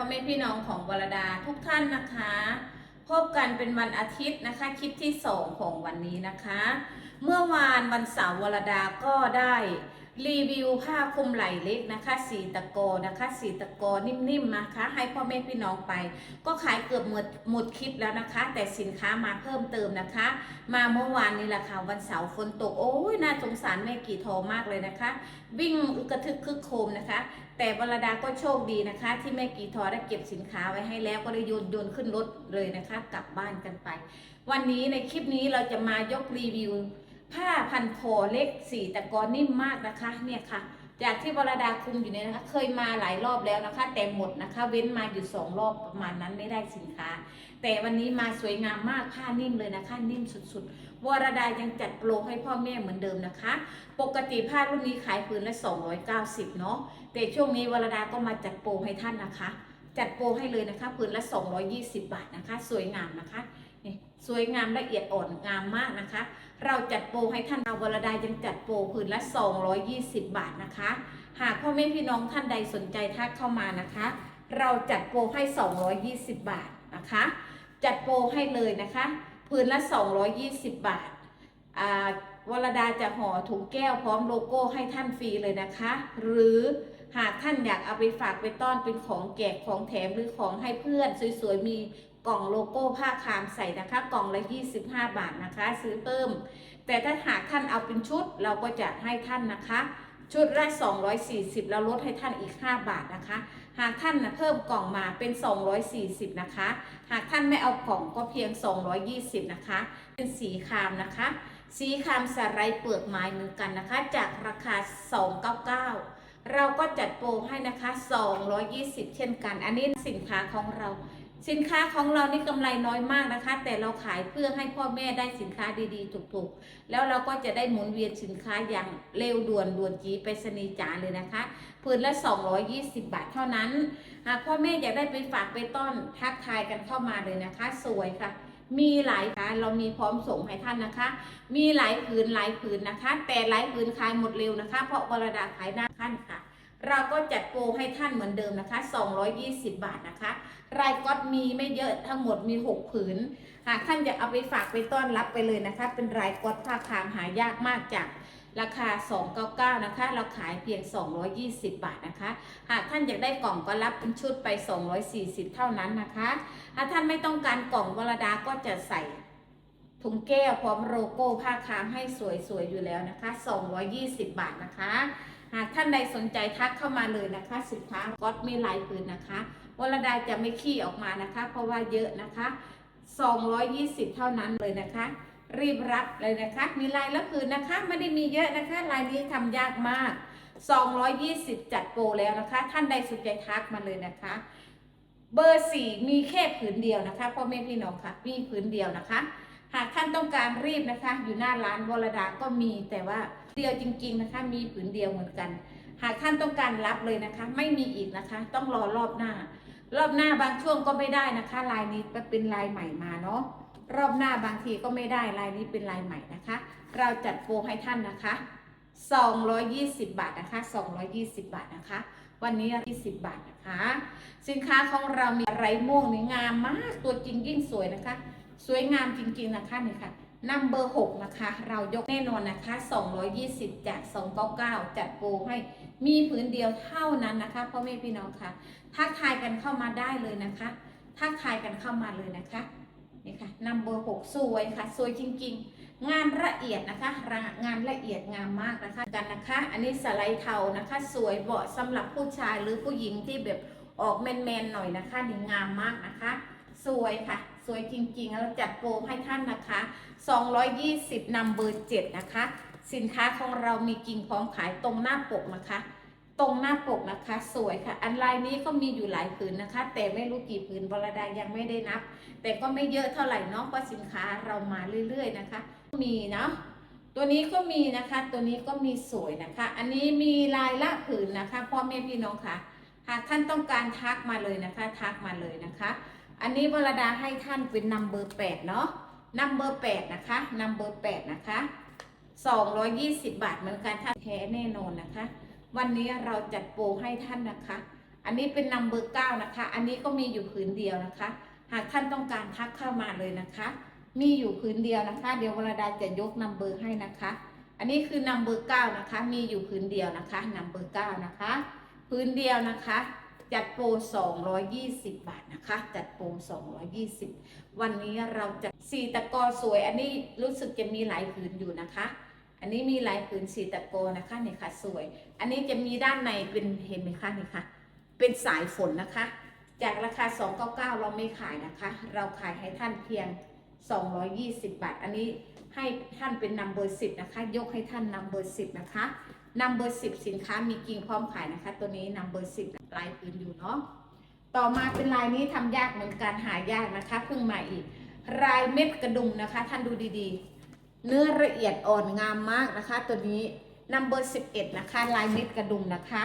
พ่อแม่พี่น้องของวรดาทุกท่านนะคะ พบกันเป็นวันอาทิตย์นะคะคลิปที่2ของวันนี้นะคะ เมื่อวานวันเสาร์วรดาก็ได้ รีวิวผ้าคลุมไหล่เล็กนะคะสีตะโกนะคะสีตะโกนิ่มๆนะคะ ให้พ่อแม่พี่น้องไป ก็ขายเกือบหมดหมดคลิปแล้วนะคะ แต่สินค้ามาเพิ่มเติมนะคะ มาเมื่อวานนี้แหละค่ะวันเสาร์ฝนตกโอ้ยน่าสงสารแม่กี่ทอมากเลยนะคะ วิ่งกระทึกคึกโคมนะคะ แต่วรดาก็โชคดีนะคะ ที่แม่กีทอได้เก็บสินค้าไว้ให้แล้วก็ได้โยนโยนขึ้นรถเลยนะคะ กลับบ้านกันไป วันนี้ในคลิปนี้เราจะมายกรีวิว ผ้าพันคอเล็กสีตะกอนนิ่มมากนะคะเนี่ยค่ะ จากที่วรดาคุมอยู่เนี่ยนะคะ เคยมาหลายรอบแล้วนะคะ แต่หมดนะคะ เว้นมาอยู่สองรอบประมาณนั้นไม่ได้สินค้า แต่วันนี้มาสวยงามมากผ้านิ่มเลยนะคะ นิ่มสุดๆวรดายังจัดโปรให้พ่อแม่เหมือนเดิมนะคะ ปกติผ้ารุ่นนี้ขายผืนละ 290 เนาะแต่ช่วงนี้วรดาก็มาจัดโปรให้ท่านนะคะ จัดโปรให้เลยนะคะผืนละ 220 บาทนะคะ สวยงามนะคะสวยงามละเอียดอ่อนงามมากนะคะ เราจัดโปรให้ท่านวรดายังจัดโปรผืนละ 220 บาทนะคะ หากพ่อแม่พี่น้องท่านใดสนใจทักเข้ามานะคะ เราจัดโปรให้ 220 บาทนะคะ จัดโปรให้เลยนะคะผืนละ 220 บาทอ่าวรดาจะห่อถุงแก้วพร้อมโลโก้ให้ท่านฟรีเลยนะคะ หรือหากท่านอยากเอาไปฝากไปต้อนเป็นของแจกของแถมหรือของให้เพื่อนสวยๆมี กล่องโลโก้ผ้าคามใส่นะคะ กล่องละ 25 บาทนะคะ ซื้อเพิ่ม แต่ถ้าหากท่านเอาเป็นชุดเราก็จะให้ท่านนะคะ ชุดละ240 แล้วลดให้ท่านอีก 5 บาทนะคะ หากท่านนะเพิ่มกล่องมาเป็น 240 นะคะ หากท่านไม่เอากล่องก็เพียง 220 นะคะ เป็นสีคามนะคะ สีคามสไลด์เปลือกไม้เหมือนกันนะคะ จากราคา 299เราก็จัดโปรให้นะคะ 220 เช่นกัน อันนี้สินค้าของเรา สินค้าของเรานี่กำไรน้อยมากนะคะ แต่เราขายเพื่อให้พ่อแม่ได้สินค้าดีๆถูกๆ แล้วเราก็จะได้หมุนเวียนสินค้าอย่างเร็วด่วนด่วนจีไปสนีจ๋าเลยนะคะพื้นละ 220 บาทเท่านั้นหากพ่อแม่อยากได้ไปฝากไปต้อนทักทายกันเข้ามาเลยนะคะ สวยค่ะ มีหลายค่ะเรามีพร้อมส่งให้ท่านนะคะ มีหลายผืนหลายผืนนะคะ แต่หลายผืนขายหมดเร็วนะคะ เพราะวรดาขายหน้าขั้นค่ะ เราก็จัดโปรให้ท่านเหมือนเดิมนะคะ 220 บาทนะคะ รายก๊อตมีไม่เยอะทั้งหมดมี 6 ผืน หากท่านอยากเอาไปฝากไปต้อนรับไปเลยนะคะ เป็นรายก๊อตผ้าคามหายากมากจากราคา 299 นะคะ เราขายเพียง 220 บาทนะคะ หากท่านอยากได้กล่องก็รับเป็นชุดไป 240 เท่านั้นนะคะถ้าท่านไม่ต้องการกล่องวรดาก็จะใส่ถุงแก้วพร้อมโลโก้ผ้าคามให้สวยๆอยู่แล้วนะคะ 220 บาทนะคะ หากท่านใดสนใจทักเข้ามาเลยนะคะ สินค้าก๊อตมีหลายผืนนะคะวรดาจะไม่ขี้ออกมานะคะ เพราะว่าเยอะนะคะ 220 เท่านั้นเลยนะคะ รีบรับเลยนะคะ มีลายละผืนนะคะไม่ได้มีเยอะนะคะ ลายนี้ทำยากมาก 220 จัดโปรแล้วนะคะ ท่านใดสนใจทักมาเลยนะคะ เบอร์สี่มีแค่ผืนเดียวนะคะพ่อแม่พี่น้องค่ะ มีผืนเดียวนะคะ หากท่านต้องการรีบนะคะ อยู่หน้าร้านวรดาก็มีแต่ว่าเดียวจริง ๆนะคะ มีผืนเดียวเหมือนกัน หากท่านต้องการรับเลยนะคะ ไม่มีอีกนะคะ ต้องรอรอบหน้า รอบหน้าบางช่วงก็ไม่ได้นะคะ ลายนี้เป็นลายใหม่มาเนาะรอบหน้าบางทีก็ไม่ได้ลายนี้เป็นลายใหม่นะคะ เราจัดโปรให้ท่านนะคะ 220 บาทนะคะ 220 บาทนะคะ วันนี้ 20 บาทนะคะ สินค้าของเรามีไรม่วงนี่งามมากตัวจริงยิ่งสวยนะคะ สวยงามจริงๆนะคะนี่ค่ะนัมเบอร์6นะคะ เรายกแน่นอนนะคะ 220 จาก 299 จัดโปรให้มีผืนเดียวเท่านั้นนะคะพ่อแม่พี่น้องค่ะทักทายกันเข้ามาได้เลยนะคะทักทายกันเข้ามาเลยนะคะนี่ค่ะนัมเบอร์6สวยค่ะ สวยจริง ๆ งานละเอียดนะคะ งานละเอียดงามมากนะคะกันนะคะ อันนี้สไลด์เทานะคะ สวยเหมาะสำหรับผู้ชายหรือผู้หญิงที่แบบออกแมนๆหน่อยนะคะนี่งามมากนะคะ สวยค่ะ สวยจริงๆ แล้วจัดโปรให้ท่านนะคะ 220นัมเบอร์7นะคะ สินค้าของเรามีกิ่งพร้อมขายตรงหน้าปกนะคะ ตรงหน้าปกนะคะ สวยค่ะ อันลายนี้ก็มีอยู่หลายผืนนะคะ แต่ไม่รู้กี่ผืนบรดายังไม่ได้นับ แต่ก็ไม่เยอะเท่าไหร่เนาะเพราะสินค้าเรามาเรื่อยๆนะคะ มีเนาะตัวนี้ก็มีนะคะ ตัวนี้ก็มีสวยนะคะ อันนี้มีลายละผืนนะคะพ่อแม่พี่น้องค่ะ หากท่านต้องการทักมาเลยนะคะ ทักมาเลยนะคะ อันนี้วรดาให้ท่านเป็นนัมเบอร์แปดเนาะนัมเบอร์แปดนะคะนัมเบอร์แปดนะคะ220บาทเหมือนกันท่านแท้แน่นอนนะคะ วันนี้เราจัดโปรให้ท่านนะคะ อันนี้เป็นนัมเบอร์เก้านะคะ อันนี้ก็มีอยู่ผืนเดียวนะคะ หากท่านต้องการทักเข้ามาเลยนะคะ มีอยู่ผืนเดียวนะคะ เดี๋ยววรดาจะยกนัมเบอร์ให้นะคะ อันนี้คือนัมเบอร์เก้านะคะ มีอยู่ผืนเดียวนะคะนัมเบอร์เก้านะคะ พื้นเดียวนะคะ จัดโปร 220 บาทนะคะ จัดโปร 220 วันนี้เราจะสีตะกอสวย อันนี้รู้สึกจะมีหลายผืนอยู่นะคะ อันนี้มีลายผืนสีตะโกนะคะนี่ค่ะสวย อันนี้จะมีด้านในเป็นเห็นไหมคะนี่ค่ะ เป็นสายฝนนะคะ จากราคา 299 เราไม่ขายนะคะ เราขายให้ท่านเพียง 220 บาท อันนี้ให้ท่านเป็นนัมเบอร์10นะคะ ยกให้ท่านนัมเบอร์10นะคะ นัมเบอร์10สินค้ามีกิ่งพร้อมขายนะคะ ตัวนี้นัมเบอร์10ลายปืนอยู่เนาะต่อมาเป็นลายนี้ทำยากเหมือนกันหายากนะคะเพิ่งมาอีกลายเม็ดกระดุมนะคะ ท่านดูดีๆ เนื้อละเอียดอ่อนงามมากนะคะ ตัวนี้นัมเบอร์11นะคะ ลายเม็ดกระดุมนะคะ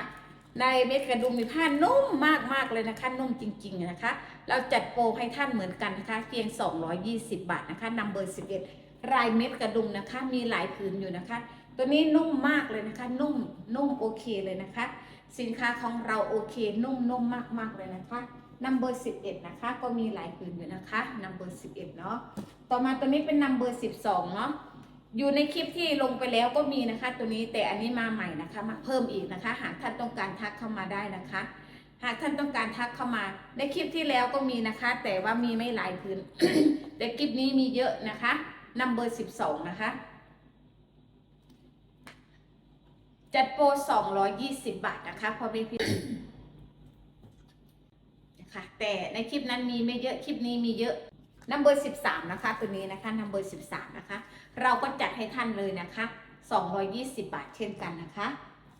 ในเม็ดกระดุมมีผ้านุ่มมากๆเลยนะคะนุ่มจริงๆนะคะ เราจัดโปรให้ท่านเหมือนกันนะคะเพียง 220 บาทนะคะนัมเบอร์11ลายเม็ดกระดุมนะคะ มีหลายผืนอยู่นะคะ ตัวนี้นุ่มมากเลยนะคะ นุ่มนุ่มโอเคเลยนะคะ สินค้าของเราโอเค นุ่มนุ่มมากๆเลยนะคะนัมเบอร์11นะคะ ก็มีหลายผืนอยู่นะคะนัมเบอร์11เนาะต่อมาตัวนี้เป็นนัมเบอร์12เนาะอยู่ในคลิปที่ลงไปแล้วก็มีนะคะ ตัวนี้แต่อันนี้มาใหม่นะคะมาเพิ่มอีกนะคะ หากท่านต้องการทักเข้ามาได้นะคะ หากท่านต้องการทักเข้ามา ในคลิปที่แล้วก็มีนะคะ แต่ว่ามีไม่หลายพื้น แต่คลิปนี้มีเยอะนะคะนัมเบอร์12นะคะ จัดโปร 220 บาทนะคะพอไม่พี่นะคะ แต่ในคลิปนั้นมีไม่เยอะ คลิปนี้มีเยอะนัมเบอร์13 นะคะ ตัวนี้นะคะนัมเบอร์13 นะคะ เราก็จัดให้ท่านเลยนะคะ 220 บาทเช่นกันนะคะ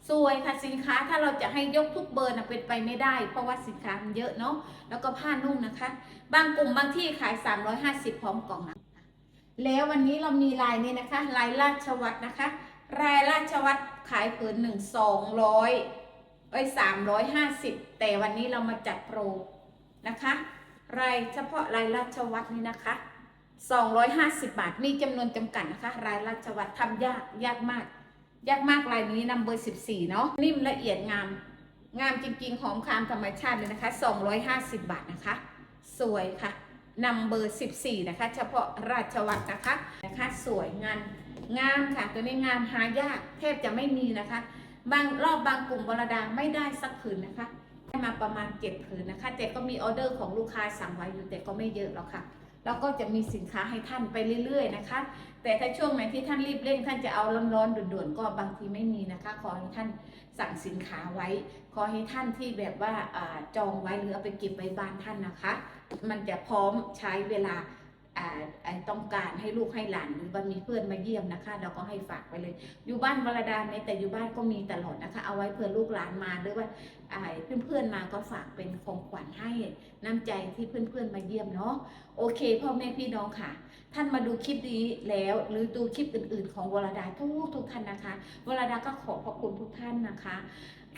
สวยค่ะสินค้าถ้าเราจะให้ยกทุกเบอร์นะเป็นไปไม่ได้ เพราะว่าสินค้ามันเยอะเนาะ แล้วก็ผ้านุ่มนะคะ บางกลุ่มบางที่ขาย 350 พร้อมกล่องนะแล้ววันนี้เรามีลายนี้นะคะ ลายราชวัตรนะคะ ลายราชวัตรขายผืนหนึ่งสองร้อยเอ้ยสามร้อยห้าสิบแต่วันนี้เรามาจัดโปรนะคะ รายเฉพาะลายราชวัตรนี่นะคะ250บาทมีจำนวนจำกัดนะคะ รายราชวัตรทำยากยากมาก ยากมากลายนี้นัมเบอร์14เนาะนิ่มละเอียดงาม งามจริงๆหอมคามธรรมชาติเลยนะคะ250บาทนะคะ สวยค่ะนัมเบอร์14นะคะ เฉพาะราชวัตรนะคะนะคะ สวยงาม งามค่ะตัวนี้งามหายากแทบจะไม่มีนะคะ บางรอบบางกลุ่มวรดาไม่ได้สักผืนนะคะได้มาประมาณเจ็ดผืนนะคะแต่ก็มีออเดอร์ของลูกค้าสั่งไว้อยู่แต่ก็ไม่เยอะหรอกค่ะ แล้วก็จะมีสินค้าให้ท่านไปเรื่อย ๆ นะคะ แต่ถ้าช่วงไหนที่ท่านรีบเร่งท่านจะเอาร้อนๆด่วนๆก็บางทีไม่มีนะคะ ขอให้ท่านสั่งสินค้าไว้ ขอให้ท่านที่แบบว่าอจองไว้หรือเอาไปเก็บไว้บ้านท่านนะคะ มันจะพร้อมใช้เวลา ต้องการให้ลูกให้หลานหรือว่ามีเพื่อนมาเยี่ยมนะคะ เราก็ให้ฝากไปเลย อยู่บ้านวรดาไหมแต่อยู่บ้านก็มีตลอดนะคะ เอาไว้เพื่อลูกหลานมาหรือว่าอ่าเพื่อนๆมาก็ฝากเป็นของขวัญให้น้ำใจที่เพื่อนๆมาเยี่ยมเนาะโอเคพ่อแม่พี่น้องค่ะ ท่านมาดูคลิปนี้แล้ว หรือดูคลิปอื่น ๆ ของวรดาทุกทุกท่านนะคะวรดาก็ขอขอบคุณทุกท่านนะคะ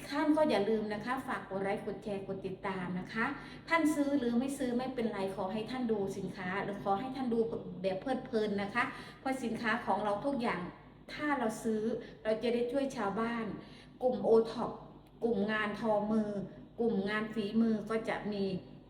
ท่านก็อย่าลืมนะคะ ฝากกดไลค์กดแชร์กดติดตามนะคะ ท่านซื้อหรือไม่ซื้อไม่เป็นไรขอให้ท่านดูสินค้า หรือขอให้ท่านดูแบบเพลิดเพลินนะคะ เพราะสินค้าของเราทุกอย่างถ้าเราซื้อเราจะได้ช่วยชาวบ้าน กลุ่มโอท็อปกลุ่มงานทอมือ กลุ่มงานฝีมือก็จะมี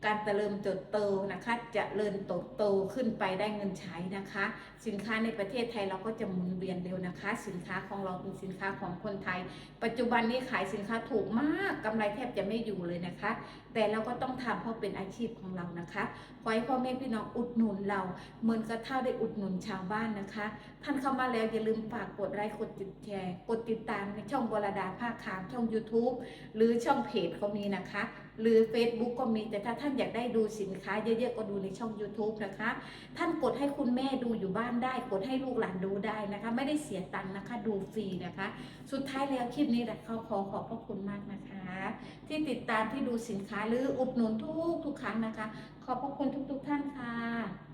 การเจริญเติบโตนะคะจะเจริญโตโตขึ้นไปได้เงินใช้นะคะ สินค้าในประเทศไทยเราก็จะหมุนเวียนเร็วนะคะ สินค้าของเราเป็นสินค้าของคนไทย ปัจจุบันนี้ขายสินค้าถูกมากกำไรแทบจะไม่อยู่เลยนะคะ แต่เราก็ต้องทำเพราะเป็นอาชีพของเรานะคะขอให้พ่อแม่พี่น้องอุดหนุนเราเหมือนกระเท่าได้อุดหนุนชาวบ้านนะคะ ท่านเข้ามาแล้วอย่าลืมฝากกดไลค์กดติดแชร์กดติดตามในช่องบรดาภาคขามช่อง YouTube หรือช่องเพจก็มีนะคะ หรือ Facebook ก็มีแต่ถ้าท่านอยากได้ดูสินค้าเยอะๆก็ดูในช่อง YouTube นะคะ ท่านกดให้คุณแม่ดูอยู่บ้านได้ กดให้ลูกหลานดูได้นะคะ ไม่ได้เสียตังค์นะคะดูฟรีนะคะ สุดท้ายแล้วคลิปนี้แหละเขาขอขอบพระคุณมากนะคะ ที่ติดตามที่ดูสินค้าหรืออุดหนุนทุกทุกครั้งนะคะ ขอบพระคุณทุก ๆ ท่านค่ะ